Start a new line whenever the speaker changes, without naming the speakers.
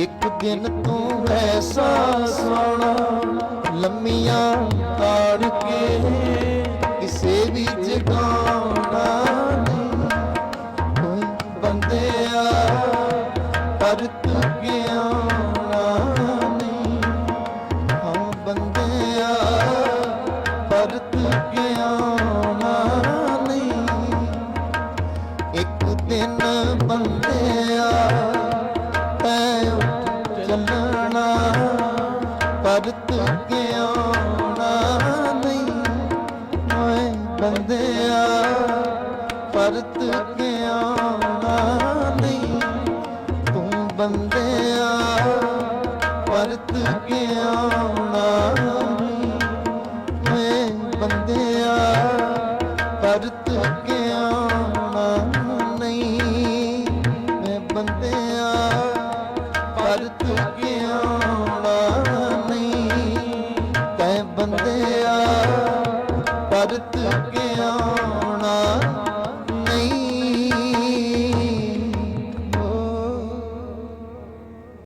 ਇੱਕ ਦਿਨ ਤੂੰ ਐਸਾ ਸੋਣਾ, ਲੰਮੀਆਂ ਤਾੜ ਕੇ ਕਿਸੇ ਵੀ ਜਗਾਉਣਾ ਨਹੀਂ। ਕੋਈ ਬੰਦਿਆ, ਪਰ ਤੂੰ ਗਿਆਣਾ ਨਹੀਂ। ਹਾਂ ਬੰਦਿਆ, ਪਰ ਤੂੰ ਗਿਆਣਾ ਨਹੀਂ। ਇੱਕ ਦਿਨ ਬੰਦਿਆ ਪਰ ਤੂੰ ਗਿਆਣਾ ਨਹੀਂ ਓਏ ਬੰਦਿਆ। ਪਰ ਤੂੰ ਗਿਆਣਾ ਨਹੀਂ ਤੂੰ ਬੰਦਿਆ। ਪਰ ਤੂੰ ਗਿਆਣਾ ਨਹੀਂ ਓਏ ਬੰਦਿਆ। ਪਰ ਤੂੰ ਗਿਆਣਾ ਨਹੀਂ ਮੈਂ ਬੰਦਿਆ। ਤੈ ਗਿਆ।